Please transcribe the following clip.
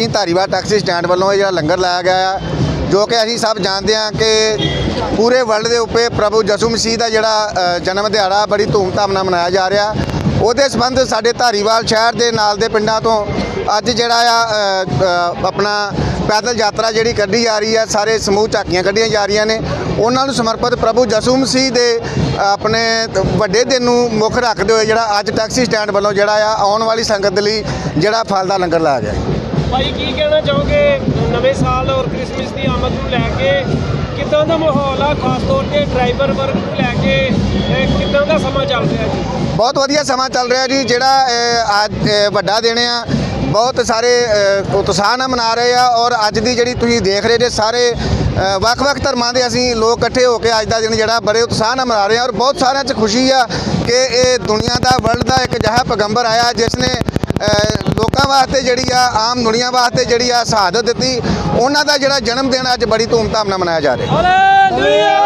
ਪ੍ਰਾਚੀਨ Dhariwal taxi stand ਵੱਲੋਂ ਇਹ ਜਿਹੜਾ ਲੰਗਰ ਲਾਇਆ ਗਿਆ ਆ, ਜੋ ਕਿ ਅਸੀਂ ਸਭ ਜਾਣਦੇ ਹਾਂ ਕਿ ਪੂਰੇ ਵਰਲਡ ਦੇ ਉੱਤੇ ਪ੍ਰਭੂ ਯਿਸੂ ਮਸੀਹ ਦਾ ਜਿਹੜਾ ਜਨਮ ਦਿਹਾੜਾ ਬੜੀ ਧੂਮਧਾਮ ਨਾਲ ਮਨਾਇਆ ਜਾ ਰਿਹਾ। ਉਹਦੇ ਸੰਬੰਧ ਸਾਡੇ ਧਾਰੀਵਾਲ ਸ਼ਹਿਰ ਦੇ ਨਾਲ ਦੇ ਪਿੰਡਾਂ ਤੋਂ ਅੱਜ ਜਿਹੜਾ ਆ ਆਪਣਾ ਪੈਦਲ ਯਾਤਰਾ ਜਿਹੜੀ ਕੱਢੀ ਜਾ ਰਹੀ ਹੈ ਸਾਰੇ ਸਮੂਹ ਝਾਕੀਆਂ ਕੱਢੀਆਂ ਜਾ ਰਹੀਆਂ ਨੇ। ਉਹਨਾਂ ਨੂੰ ਸਮਰਪਿਤ ਪ੍ਰਭੂ ਯਿਸੂ ਮਸੀਹ ਦੇ ਆਪਣੇ ਵੱਡੇ ਦਿਨ ਨੂੰ ਮੁੱਖ ਰੱਖਦੇ ਹੋਏ ਜਿਹੜਾ ਅੱਜ ਟੈਕਸੀ ਸਟੈਂਡ ਵੱਲੋਂ ਜਿਹੜਾ ਆ, ਆਉਣ ਵਾਲੀ ਸੰਗਤ ਦੇ ਲਈ ਜਿਹੜਾ ਫਲ ਦਾ ਲੰਗਰ ਲਾਇਆ ਗਿਆ। ਭਾਈ, ਕੀ ਕਹਿਣਾ ਚਾਹੋਗੇ? ਨਵੇਂ ਸਾਲ ਔਰ ਕ੍ਰਿਸਮਸ ਦੀ ਆਮਦ ਨੂੰ ਲੈ ਕੇ ਕਿੱਦਾਂ ਦਾ ਮਾਹੌਲ ਆ? ਖਾਸ ਤੌਰ ਤੇ ਡਰਾਈਵਰ ਵਰਗ ਨੂੰ ਲੈ ਕੇ ਇਹ ਕਿੱਦਾਂ ਦਾ ਸਮਾਂ ਚੱਲ ਰਿਹਾ ਜੀ? ਬਹੁਤ ਵਧੀਆ ਸਮਾਂ ਚੱਲ ਰਿਹਾ ਜੀ, ਜਿਹੜਾ ਅੱਜ ਵੱਡਾ ਦਿਨ ਆ। ਬਹੁਤ ਸਾਰੇ ਉਤਸ਼ਾਹ ਨਾਲ ਮਨਾ ਰਹੇ ਆ ਔਰ ਅੱਜ ਦੀ ਜਿਹੜੀ ਤੁਸੀਂ ਦੇਖ ਰਹੇ ਜੇ ਸਾਰੇ ਵੱਖ-ਵੱਖ ਧਰਮਾਂ ਦੇ ਅਸੀਂ ਲੋਕ ਇਕੱਠੇ ਹੋ ਕੇ ਅੱਜ ਦਾ ਦਿਨ ਜਿਹੜਾ ਬੜੇ ਉਤਸ਼ਾਹ ਨਾਲ ਮਨਾ ਰਹੇ ਆ ਔਰ ਬਹੁਤ ਸਾਰਿਆਂ 'ਚ ਖੁਸ਼ੀ ਆ ਕਿ ਇਹ ਦੁਨੀਆ ਦਾ ਵਰਲਡ ਦਾ ਇੱਕ ਅਜਿਹਾ ਪੈਗੰਬਰ ਆਇਆ ਜਿਸ ਨੇ ਅ, ਵਾਸਤੇ ਜਿਹੜੀ ਆ ਆਮ ਦੁਨੀਆ ਵਾਸਤੇ ਜਿਹੜੀ ਆ ਸ਼ਹਾਦਤ ਦਿੱਤੀ ਉਹਨਾਂ ਦਾ ਜਿਹੜਾ ਜਨਮ ਦਿਨ ਅੱਜ ਬੜੀ ਧੂਮਧਾਮ ਨਾਲ ਮਨਾਇਆ ਜਾ ਰਿਹਾ। ਹਾਲੇਲੂਇਆ